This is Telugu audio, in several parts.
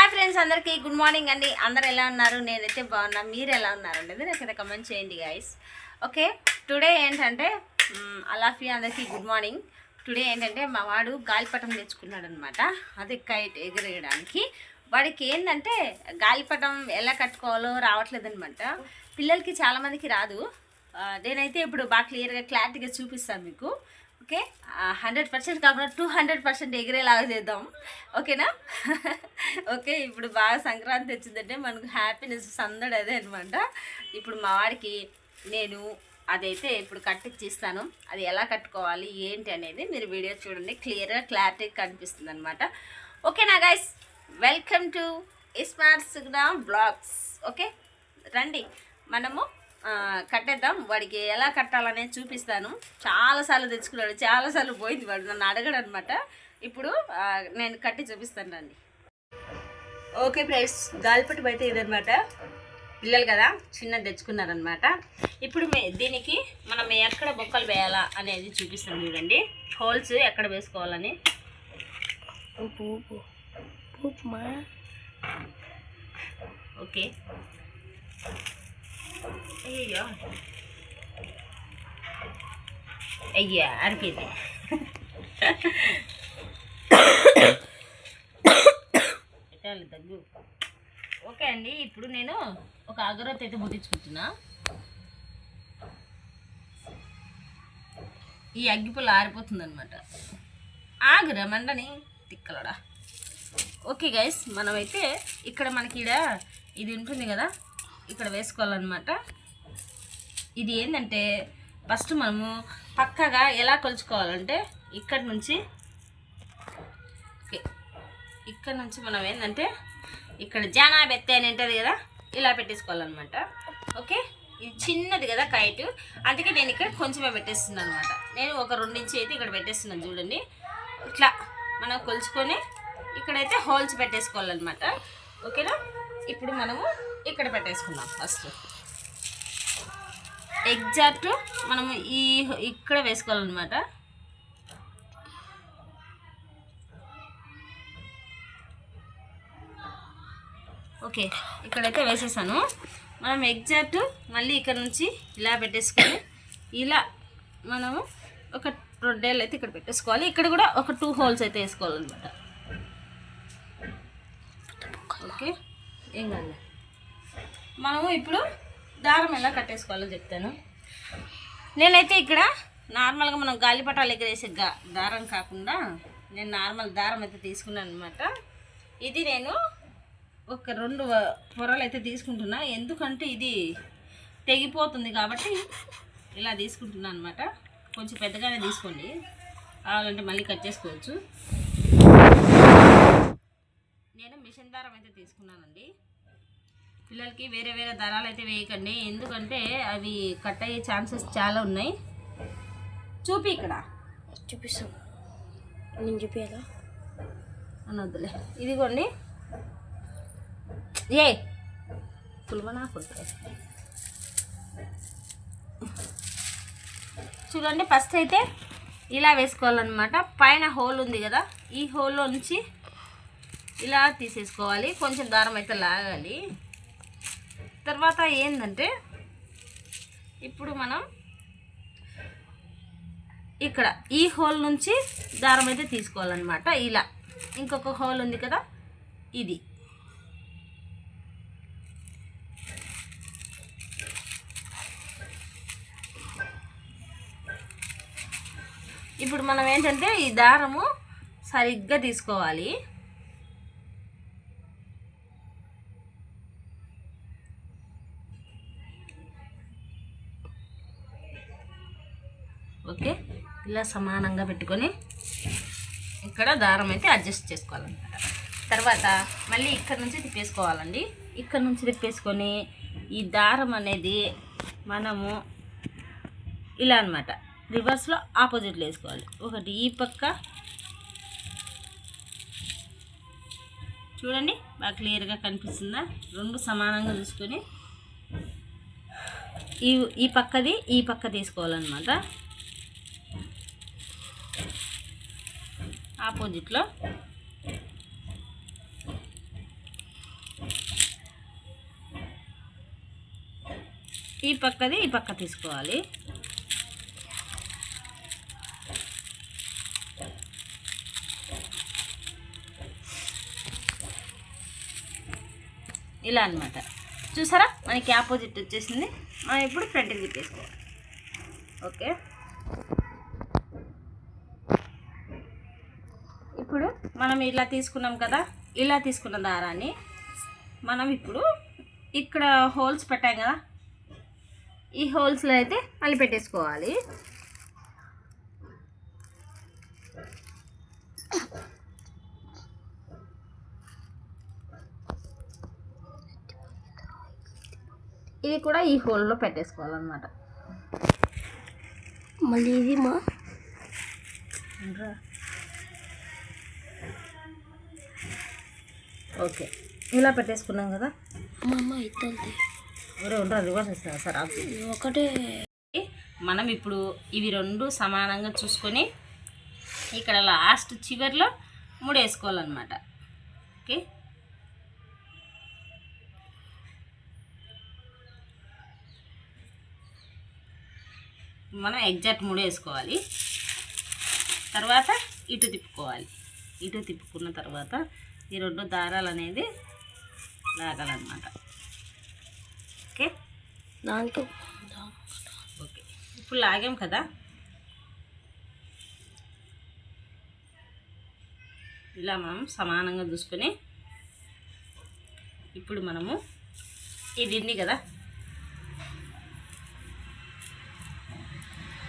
హాయ్ ఫ్రెండ్స్ అందరికీ గుడ్ మార్నింగ్ అండి. అందరు ఎలా ఉన్నారు? నేనైతే బాగున్నా. మీరు ఎలా ఉన్నారు అనేది నాకు కమెంట్ చేయండి గైస్ ఓకే టుడే ఏంటంటే అలాఫీ అందరికీ గుడ్ మార్నింగ్ టుడే ఏంటంటే మా వాడు గాలిపటం తెచ్చుకున్నాడు అనమాట అది కైట్ ఎగిరేయడానికి. వాడికి ఏంటంటే గాలిపటం ఎలా కట్టుకోవాలో రావట్లేదు అనమాట పిల్లలకి చాలామందికి రాదు. నేనైతే ఇప్పుడు బాగా క్లియర్గా క్లారిటీగా చూపిస్తాను మీకు. ఓకే? హండ్రెడ్ పర్సెంట్ కాకుండా టూ హండ్రెడ్ పర్సెంట్ ఎగిరేలాగా చేద్దాం. ఓకేనా? ఓకే ఇప్పుడు బాగా సంక్రాంతి వచ్చిందంటే మనకు హ్యాపీనెస్ సందడి అదే అనమాట ఇప్పుడు మా వాడికి నేను అదైతే ఇప్పుడు కట్టించిస్తాను అది ఎలా కట్టుకోవాలి ఏంటి అనేది మీరు వీడియో చూడండి. క్లియర్గా క్లారిటీగా కనిపిస్తుంది అనమాట ఓకేనా guys welcome to Ismart Sugna vlogs okay? రండి. మనము కట్టేద్దాం. వాడికి ఎలా కట్టాలనేది చూపిస్తాను. చాలాసార్లు తెచ్చుకున్నాడు. చాలాసార్లు పోయింది వాడు. నన్ను అడగడు అనమాట ఇప్పుడు నేను కట్టి చూపిస్తాను రండి. ఓకే ఫ్రెండ్స్ గాలిపట్టు అయితే ఇదనమాట. పిల్లలు కదా చిన్నది తెచ్చుకున్నారనమాట. ఇప్పుడు మే- దీనికి మనం ఎక్కడ బొక్కలు వేయాలా అనేది చూపిస్తాను చూడండి. హోల్స్ ఎక్కడ వేసుకోవాలని. ఓకే. అయ్యో అయ్యా అరిపింది పెట్టాలి దగ్గు ఓకే అండి ఇప్పుడు నేను ఒక అగరత్ అయితే ముట్టించుకుంటున్నా ఈ అగ్గిపుల్ల ఆరిపోతుంది అనమాట ఆగురా మండని తిక్కలడా ఓకే గైస్ మనమైతే ఇక్కడ మనకి ఈడ ఇది ఉంటుంది కదా ఇక్కడ వేసుకోవాలన్నమాట. ఇది ఏంటంటే ఫస్ట్ మనము పక్కగా ఎలా కొలుచుకోవాలంటే ఇక్కడ నుంచి ఇక్కడ నుంచి మనం ఏంటంటే ఇక్కడ జానా బెత్తే అని ఉంటుంది కదా ఇలా పెట్టేసుకోవాలన్నమాట. ఓకే? ఇది చిన్నది కదా కైట్. అందుకే నేను ఇక్కడ కొంచెమే పెట్టేస్తున్నాను అనమాట నేను ఒక రెండించి అయితే ఇక్కడ పెట్టేస్తున్నాను చూడండి. ఇట్లా మనం కొలుచుకొని ఇక్కడైతే హోల్స్ పెట్టేసుకోవాలన్నమాట. ఓకేనా? ఇప్పుడు మనము ఇక్కడ పెట్టేసుకుందాం ఫస్ట్. ఎగ్జాక్ట్ మనము ఈ ఇక్కడ వేసుకోవాలన్నమాట. ఓకే ఇక్కడైతే వేసేసాను. మనం ఎగ్జాక్ట్ మళ్ళీ ఇక్కడ నుంచి ఇలా పెట్టేసుకొని ఇలా మనము ఒక రెండేళ్ళు అయితే ఇక్కడ పెట్టేసుకోవాలి. ఇక్కడ కూడా ఒక టూ హోల్స్ అయితే వేసుకోవాలన్నమాట. ఓకే ఏం కాదు మనము ఇప్పుడు దారం ఎలా కట్టేసుకోవాలో చెప్తాను. నేనైతే ఇక్కడ నార్మల్గా మనం గాలిపటాలు ఎగరేసే గా దారం కాకుండా నేను నార్మల్ దారం అయితే తీసుకున్నాను అనమాట ఇది నేను ఒక రెండు పొరలు అయితే తీసుకుంటున్నా. ఎందుకంటే ఇది తెగిపోతుంది కాబట్టి ఇలా తీసుకుంటున్నాను అనమాట కొంచెం పెద్దగానే తీసుకోండి. కావాలంటే మళ్ళీ కట్ చేసుకోవచ్చు. నేను మిషన్ దారం అయితే తీసుకున్నానండి. పిల్లలకి వేరే వేరే దారాలు అయితే వేయకండి. ఎందుకంటే అవి కట్ అయ్యే ఛాన్సెస్ చాలా ఉన్నాయి. చూపి ఇక్కడ. చూపిస్తాం. నేను చూపించాలా అని వద్దులే. ఇదిగోండి. ఏ! కొట్టు. చూడండి ఫస్ట్ అయితే ఇలా వేసుకోవాలన్నమాట. పైన హోల్ ఉంది కదా ఈ హోల్లో నుంచి ఇలా తీసేసుకోవాలి. కొంచెం దారం అయితే లాగాలి. తర్వాత ఏంటంటే ఇప్పుడు మనం ఇక్కడ ఈ హోల్ నుంచి దారం అయితే తీసుకోవాలన్నమాట. ఇలా. ఇంకొక హోల్ ఉంది కదా ఇది. ఇప్పుడు మనం ఏంటంటే ఈ దారము సరిగ్గా తీసుకోవాలి. ఓకే? ఇలా సమానంగా పెట్టుకొని ఇక్కడ దారం అయితే అడ్జస్ట్ చేసుకోవాలన్నమాట. తర్వాత మళ్ళీ ఇక్కడ నుంచి తిప్పేసుకోవాలండి. ఇక్కడ నుంచి తిప్పేసుకొని ఈ దారం అనేది మనము ఇలా అన్నమాట. రివర్స్లో ఆపోజిట్లో వేసుకోవాలి. ఒకటి ఈ పక్క. చూడండి బాగా క్లియర్గా కనిపిస్తుందా? రెండు సమానంగా చూసుకొని ఈ ఈ పక్కది ఈ పక్క తీసుకోవాలన్నమాట. ఆపోజిట్లో ఈ పక్కది ఈ పక్క తీసుకోవాలి. ఇలా అనమాట చూసారా? మనకి ఆపోజిట్ వచ్చేసింది. మనం ఇప్పుడు ఫ్రంట్కి తిప్పేసుకోవాలి. ఓకే? మనం ఇలా తీసుకున్నాం కదా ఇలా తీసుకున్న దారాన్ని మనం ఇప్పుడు ఇక్కడ హోల్స్ పెట్టాం కదా ఈ హోల్స్లో అయితే మళ్ళీ పెట్టేసుకోవాలి. ఇది కూడా ఈ హోల్లో పెట్టేసుకోవాలన్నమాట. మళ్ళీ ఇది మా ఓకే. ఇలా పెట్టేసుకున్నాం కదా? మా అమ్మ ఒరే ఉండరా రివర్స్ వస్తా సార్. ఒకటే. మనం ఇప్పుడు ఇవి రెండు సమానంగా చూసుకొని ఇక్కడ లాస్ట్ చివర్లో మూడు వేసుకోవాలన్నమాట ఓకే? మనం ఎగ్జాక్ట్ మూడు వేసుకోవాలి తర్వాత ఇటు తిప్పుకోవాలి. ఇటు తిప్పుకున్న తర్వాత ఈ రెండు దారాలు అనేది లాగాలన్నమాట. ఓకే? దాంట్లో ఓకే. ఇప్పుడు లాగాం కదా? ఇలా మనం సమానంగా చూసుకొని ఇప్పుడు మనము ఇది ఉంది కదా?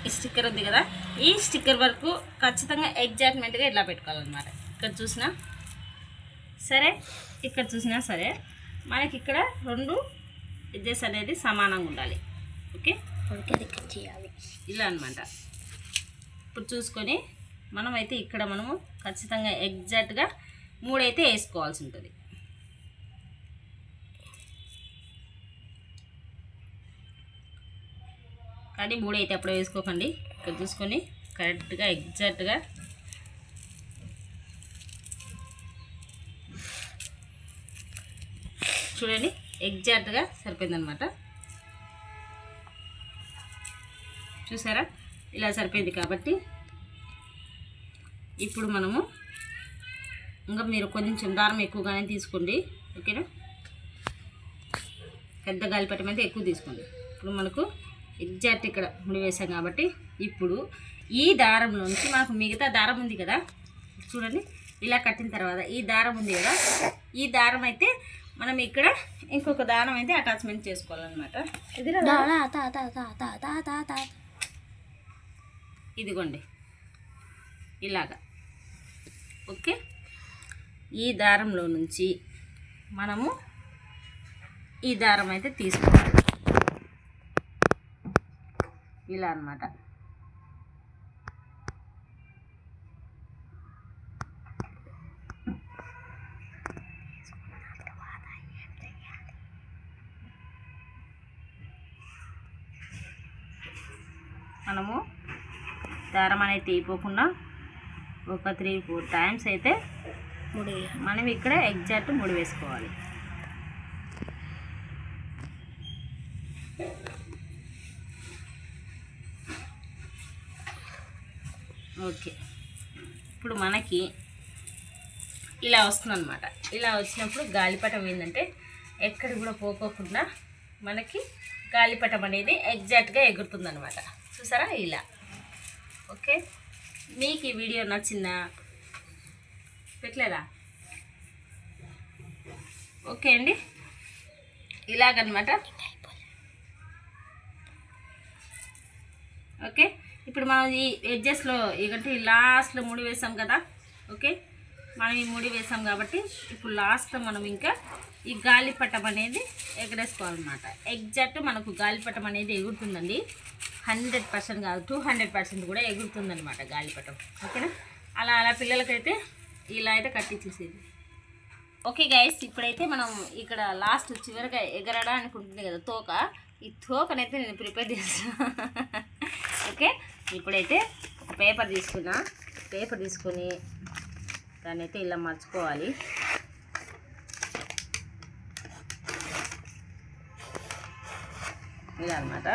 ఈ స్టిక్కర్ ఉంది కదా? ఈ స్టిక్కర్ వరకు ఖచ్చితంగా ఎగ్జాక్ట్మెంట్గా ఇట్లా పెట్టుకోవాలన్నమాట. ఇక్కడ చూసినా? సరే ఇక్కడ చూసినా సరే మనకి ఇక్కడ రెండు ఎడ్జెస్ అనేది సమానంగా ఉండాలి. ఓకే? చేయాలి. ఇలా అన్నమాట. ఇప్పుడు చూసుకొని మనమైతే ఇక్కడ మనము ఖచ్చితంగా ఎగ్జాక్ట్గా మూడైతే వేసుకోవాల్సి ఉంటుంది. కానీ మూడైతే అప్పుడు వేసుకోకండి. ఇక్కడ చూసుకొని కరెక్ట్గా ఎగ్జాక్ట్గా చూడండి ఎగ్జాక్ట్గా సరిపోయిందనమాట చూసారా? ఇలా సరిపోయింది కాబట్టి ఇప్పుడు మనము ఇంకా మీరు కొంచెం దారం ఎక్కువగానే తీసుకోండి ఓకేనా? పెద్ద గాలిపటం అయితే ఎక్కువ తీసుకోండి. ఇప్పుడు మనకు ఎగ్జాక్ట్ ఇక్కడ ముడి వేసాం కాబట్టి ఇప్పుడు ఈ దారం నుంచి మనకు మిగతా దారం ఉంది కదా చూడండి ఇలా కట్టిన తర్వాత ఈ దారం ఉంది కదా ఈ దారం అయితే మనం ఇక్కడ ఇంకొక దారం అయితే అటాచ్మెంట్ చేసుకోవాలన్నమాట. ఇదిగోండి. ఇలాగా. ఓకే? ఈ దారంలో నుంచి మనము ఈ దారం అయితే తీసుకోవాలి. ఇలా అనమాట దారం అనేది తీయపోకుండా ఒక త్రీ ఫోర్ టైమ్స్ అయితే ముడి మనం ఇక్కడ ఎగ్జాక్ట్ ముడి వేసుకోవాలి. ఓకే. ఇప్పుడు మనకి ఇలా వస్తుందన్నమాట. ఇలా వచ్చినప్పుడు గాలిపటం ఏంటంటే ఎక్కడ కూడా పోకోకుండా మనకి గాలిపటం అనేది ఎగ్జాక్ట్గా ఎగురుతుందనమాట చూసారా? ఇలా. ఓకే? మీకు ఈ వీడియో నచ్చిందా? పెట్టలేదా? ఓకే అండి. ఇలాగనమాట. ఓకే? ఇప్పుడు మనం ఈ ఎడ్జెస్లో ఇకంటే లాస్ట్లో ముడి వేసాం కదా? ఓకే? మనం ఈ ముడి వేసాం కాబట్టి ఇప్పుడు లాస్ట్లో మనం ఇంకా ఈ గాలిపటం అనేది ఎగరేసుకోవాలన్నమాట. ఎగ్జాక్ట్ మనకు గాలిపటం అనేది ఎగురుతుందండి. హండ్రెడ్ పర్సెంట్ కాదు టూ హండ్రెడ్ పర్సెంట్ కూడా ఎగురుతుందనమాట గాలిపటం. ఓకేనా? అలా అలా పిల్లలకైతే ఇలా అయితే కట్టించేసేది ఓకే గైస్ ఇప్పుడైతే మనం ఇక్కడ లాస్ట్ చివరిగా ఎగరడానికి ఉంటుంది కదా తోక. ఈ తోకనైతే నేను ప్రిపేర్ చేస్తాను ఓకే? ఇప్పుడైతే ఒక పేపర్ తీసుకున్నా. పేపర్ తీసుకొని దాన్ని అయితే ఇలా మర్చుకోవాలి. ఇలా అనమాట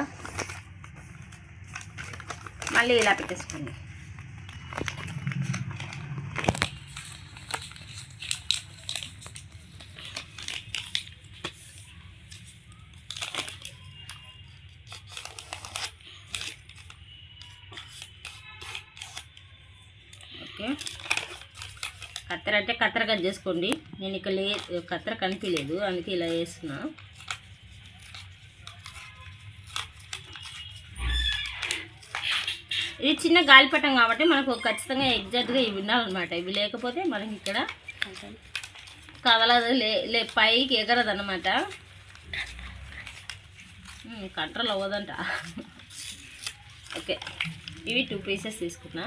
మళ్ళీ ఇలా పెట్టేసుకోండి. ఓకే. కత్తెర అంటే కత్తెర కట్ చేసుకోండి. నేను ఇక్కడ లే కత్తెర కనిపించలేదు అందుకే ఇలా వేస్తున్నాను ఇది చిన్న గాలిపటం కాబట్టి మనకు ఖచ్చితంగా ఎగ్జాక్ట్గా ఇవి ఉండాలన్నమాట. ఇవి లేకపోతే మనకి ఇక్కడ కదలదు లే పైకి ఎగరదు అనమాట కంట్రోల్ అవ్వదంట. ఓకే ఇవి టూ పీసెస్ తీసుకున్నా.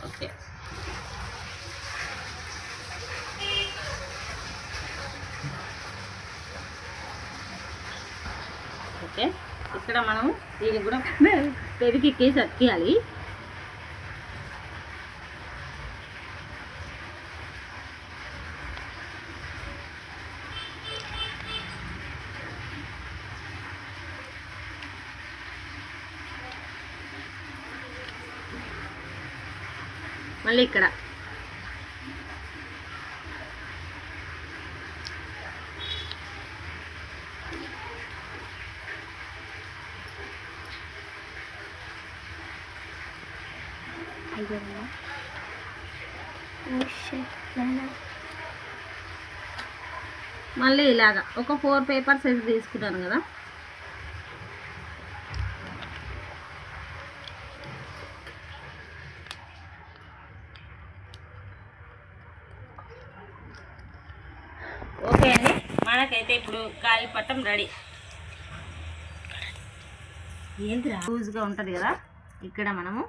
ఓకే. ఓకే. ఇక్కడ మనం దీనికి కూడా పెరిగి కేసి అతికియాలి. మళ్ళీ ఇక్కడ. మళ్ళీ ఇలాగా. ఒక ఫోర్ పేపర్ సైజ్ తీసుకున్నాను కదా. ఇప్పుడు గాలిపట్టం రెడీ. ఏంటి లూజ్గా ఉంటుంది కదా? ఇక్కడ మనము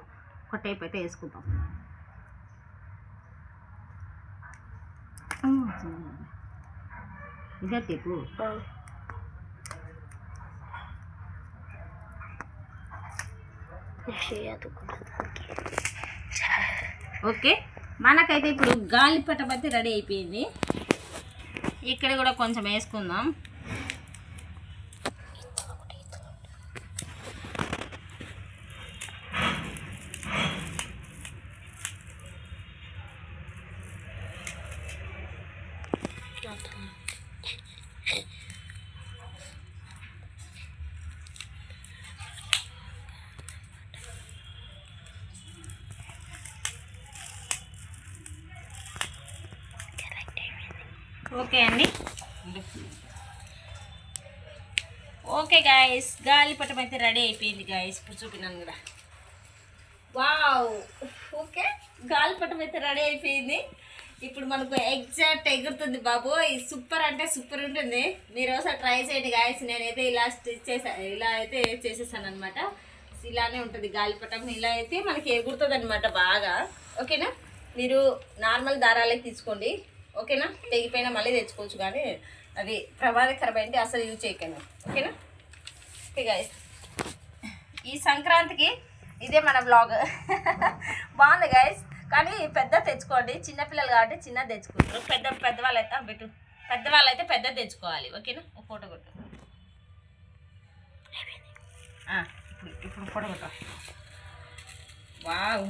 ఒక అయితే వేసుకుంటాం. ఇదే టేపు. ఓకే మనకైతే ఇప్పుడు గాలిపటం అయితే రెడీ అయిపోయింది. ఇక్కడ కూడా కొంచెం వేసుకుందాం. ఓకే అండి. ఓకే గాయస్ గాలిపటం అయితే రెడీ అయిపోయింది గాయస్ ఇప్పుడు చూపినాను కూడా. వావ్ ఓకే గాలిపటం అయితే రెడీ అయిపోయింది. ఇప్పుడు మనకు ఎగ్జాక్ట్ ఎగురుతుంది బాబు. ఇది సూపర్ అంటే సూపర్ ఉంటుంది. మీరు ఒకసారి ట్రై చేయండి గాయస్ నేనైతే ఇలా స్టిచ్ చేసా ఇలా అయితే చేసేసాను అనమాట ఇలానే ఉంటుంది గాలిపటం ఇలా అయితే మనకి ఎగురుతుంది అనమాట బాగా. ఓకేనా? మీరు నార్మల్ దారాలే తీసుకోండి. ఓకేనా? తెగిపోయినా మళ్ళీ తెచ్చుకోవచ్చు కానీ అవి ప్రమాదకరమైంది అసలు యూజ్ చేయకండి. ఓకేనా? ఓకే గాయస్ ఈ సంక్రాంతికి ఇదే మన బ్లాగ్ బాగుంది గైస్ కానీ పెద్ద తెచ్చుకోండి చిన్నపిల్లలు కాబట్టి చిన్న తెచ్చుకుంటారు. పెద్ద పెద్దవాళ్ళు అయితే పెట్టు. పెద్దవాళ్ళు అయితే పెద్ద తెచ్చుకోవాలి ఓకేనా? ఒక ఫోటో కొట్టు. ఇప్పుడు ఇప్పుడు ఫోటో కొట్టు. వావ్.